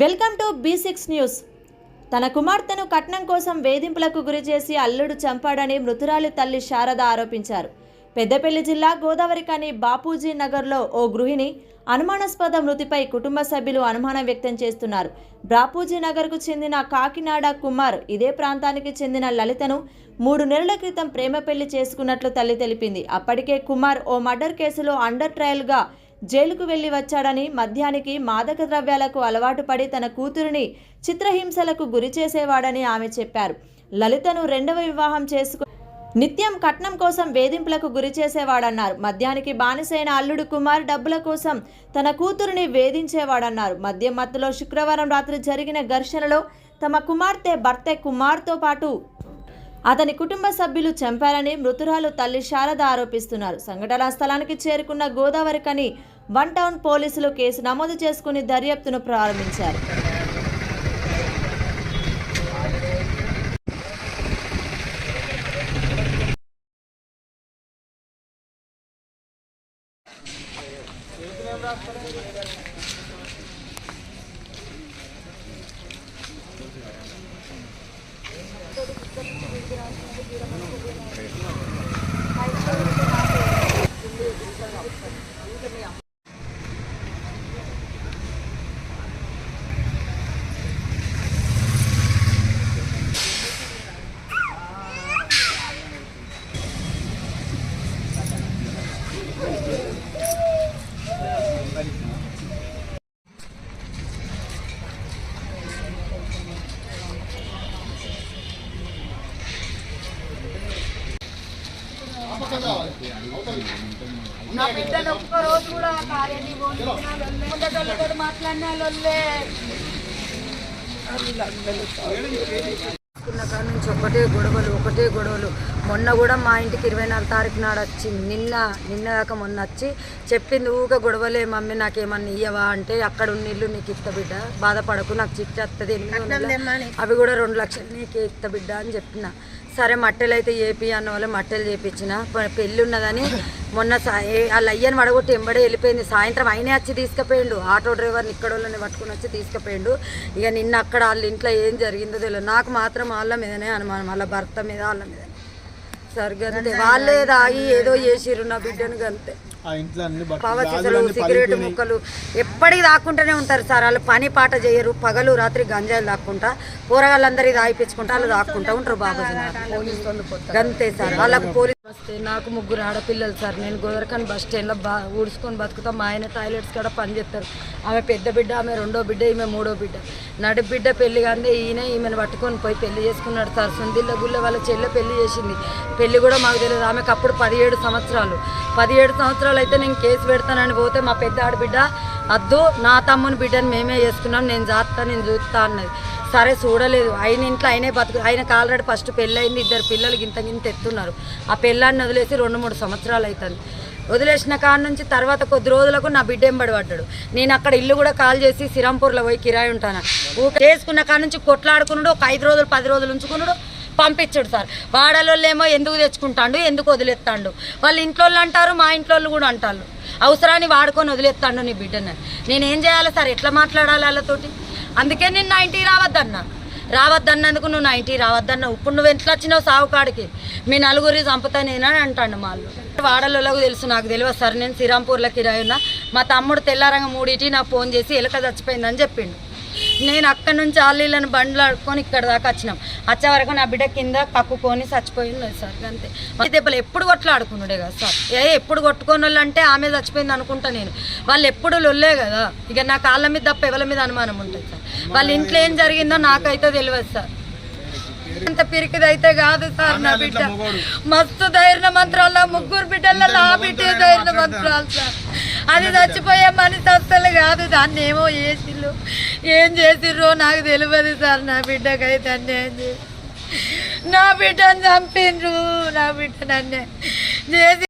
Welcome to B six news. తన కుమార్తెను కట్నం కోసం వేధింపులకు గురిచేసి అల్లుడు చంపాడని మృతురాలి తల్లి శారద ఆరోపించారు. పెద్దపల్లి జిల్లా గోదావరి కాని బాపూజీ నగర్లో ఓ గృహిణి అనుమానాస్పద మృతిపై కుటుంబ సభ్యులు అనుమానం వ్యక్తం చేస్తున్నారు. బాపూజీ నగర్కు చెందిన కాకినాడ కుమార్ ఇదే ప్రాంతానికి చెందిన లలితను మూడు నెలల క్రితం ప్రేమ పెళ్ళి చేసుకున్నట్లు తల్లి తెలిపింది. అప్పటికే కుమార్ ఓ మర్డర్ కేసులో అండర్ ట్రయల్గా జైలుకు వెళ్ళి వచ్చాడని మద్యానికి మాదక ద్రవ్యాలకు అలవాటు పడి తన కూతురిని చిత్రహింసలకు గురి చేసేవాడని ఆమె చెప్పారు. లలితను రెండవ వివాహం చేసుకు నిత్యం కట్నం కోసం వేధింపులకు గురి చేసేవాడన్నారు. మద్యానికి బానిసైన అల్లుడు కుమార్ డబ్బుల కోసం తన కూతురిని వేధించేవాడన్నారు. మద్యం మత్తులో శుక్రవారం రాత్రి జరిగిన ఘర్షణలో తమ కుమార్తె భర్త కుమార్తో పాటు అతని కుటుంబ సభ్యులు చంపారని మృతురాలు తల్లి శారద ఆరోపిస్తున్నారు. సంఘటనా స్థలానికి చేరుకున్న గోదావరికని వన్ టౌన్ పోలీసులు కేసు నమోదు చేసుకుని దర్యాప్తును ప్రారంభించారు. నా బిడ్డను ఒక్క రోజు కూడా మాట్లాడినా లొల్లే కాడ నుంచి ఒకటే గొడవలు ఒకటే గొడవలు. మొన్న కూడా మా ఇంటికి ఇరవై నాలుగు తారీఖు నాడు వచ్చింది నిన్న నిన్న దాకా మొన్న వచ్చి చెప్పింది ఊగా గొడవలే మమ్మీ నాకేమన్నా ఇయ్యవా అంటే అక్కడ ఉన్న ఇల్లు నీకు ఇస్త బిడ్డ బాధపడకు నాకు చిట్టి వస్తుంది. అవి కూడా రెండు లక్షలు నీకే ఇస్త బిడ్డ అని చెప్పిన. సరే మట్టెలు అయితే ఏపీ అన్న వాళ్ళు మట్టెలు చేపించిన. పెళ్ళి ఉన్నదని మొన్న సా- వాళ్ళ అయ్యని వడగొట్టి ఎంబడే వెళ్ళిపోయింది. సాయంత్రం ఆయనే వచ్చి తీసుకుపోయిండు. ఆటో డ్రైవర్ని ఇక్కడ వాళ్ళని పట్టుకుని వచ్చి తీసుకుపోయిండు. ఇక నిన్న అక్కడ వాళ్ళ ఇంట్లో ఏం జరిగిందో తెలియదు. నాకు మాత్రం వాళ్ళ మీదనే అనుమానం. వాళ్ళ భర్త మీద వాళ్ళ మీద. సరిగ్గా వాళ్ళే దాగి ఏదో చేసిరు నా బిడ్డను గంతే. ఆ ఇంట్లో అన్ని సీసాలు సిగరెట్. ముక్కలు ఎప్పటికి దాక్కుంటూనే ఉంటారు సార్. వాళ్ళు పని పాట చేయరు పగలు రాత్రి గంజాయిలు దాక్కుంటా కూరగాయలందరి దాయిపించుకుంటా వాళ్ళు దాక్కుంటా ఉంటారు బాబాజీ గంతే సార్. వాళ్ళకు పోలీస్ వస్తే నాకు ముగ్గురు ఆడపిల్లలు సార్. నేను గోదరకాని బస్ స్టాండ్లో బా ఊడ్చుకొని బతుకుతాం. మా ఆయన టాయిలెట్స్ కూడా పని చేస్తారు. ఆమె పెద్ద బిడ్డ ఆమె రెండో బిడ్డ ఈమె మూడో బిడ్డ. నడి బిడ్డ పెళ్ళి కానీ ఈయన ఈమెను పట్టుకొని పోయి పెళ్ళి చేసుకున్నాడు సార్. సుందిల్ల గుళ్ళ వాళ్ళ చెల్లె పెళ్ళి చేసింది. పెళ్ళి కూడా మాకు తెలియదు. ఆమెకు అప్పుడు పదిహేడు సంవత్సరాలు. పదిహేడు సంవత్సరాలు అయితే నేను కేసు పెడతానని పోతే మా పెద్ద ఆడబిడ్డ అద్దు నా తమ్ముని బిడ్డని మేమే చేసుకున్నాం నేను జాగ్రత్త నేను చూస్తా అన్నది. సరే చూడలేదు. ఆయన ఇంట్లో ఆయనే బతుకు ఆయనకు ఆల్రెడీ ఫస్ట్ పెళ్ళయింది ఇద్దరు పిల్లలు ఇంత ఇంత ఎత్తున్నారు. ఆ పెళ్ళాన్ని వదిలేసి రెండు మూడు సంవత్సరాలు అవుతుంది. వదిలేసిన కాడ నుంచి తర్వాత కొద్ది రోజులకు నా బిడ్డ ఎంబడి పడ్డాడు. నేను అక్కడ ఇల్లు కూడా కాల్ చేసి సిరంపూర్లో పోయి కిరాయి ఉంటాను. ఊక చేసుకున్న కాడ నుంచి కొట్లాడుకున్నాడు ఒక ఐదు రోజులు పది రోజులు ఉంచుకున్నాడు. పంపించడు సార్. వాడలోళ్ళేమో ఎందుకు తెచ్చుకుంటాడు ఎందుకు వదిలేస్తాడు వాళ్ళ ఇంట్లో వాళ్ళు అంటారు మా ఇంట్లో కూడా అంటారు అవసరాన్ని వాడుకొని వదిలేస్తాడు నీ బిడ్డని. నేనేం చేయాలి సార్? ఎట్లా మాట్లాడాలి వాళ్ళతోటి? అందుకే నేను నా ఇంటికి రావద్దన్నా. రావద్దన్నందుకు నువ్వు నా ఇంటికి రావద్దన్నావు ఇప్పుడు నువ్వు ఎట్లా వచ్చినావు సావుకాడికి మీ నలుగురి చంపుతానేనా అని అంటాడు వాళ్ళు వాడలకు తెలుసు నాకు తెలియదు సార్. నేను శ్రీరాంపూర్లోకి రాయున్నా మా తమ్ముడు తెల్లారంగా మూడింటి నాకు ఫోన్ చేసి ఎలక చచ్చిపోయిందని చెప్పిండు. నేను అక్కడి నుంచి ఆలీలను బండ్లు ఆడుకొని ఇక్కడ దాకా వచ్చినాం. వచ్చే వరకు నా బిడ్డ కింద కక్కుకొని చచ్చిపోయింది సార్ అంతే. దెబ్బలు ఎప్పుడు కొట్లాడుకున్నాడే కదా సార్? ఏ ఎప్పుడు కొట్టుకొని అంటే ఆమె చచ్చిపోయింది అనుకుంటా నేను. వాళ్ళు ఎప్పుడు లొల్లే కదా. ఇక నా కాళ్ళ మీద తప్ప ఎవరి మీద అనుమానం ఉంటుంది సార్. వాళ్ళ ఇంట్లో ఏం జరిగిందో నాకైతే తెలియదు సార్. అంత పిరికిదైతే కాదు సార్ నా బిడ్డ. మస్తు ధైర్య మంత్రాల ముగ్గురు బిడ్డల ఆ బిడ్డే ధైర్య మంత్రాలు సార్. అది చచ్చిపోయే మనిషి అస్సలు కాదు. దాన్ని ఏమో చేసిర్రు ఏం చేసిర్రో నాకు తెలియదు సార్. నా బిడ్డకైతే అన్యాయం చేసి నా బిడ్డను చంపిండ్రు నా బిడ్డ నన్నే చేసి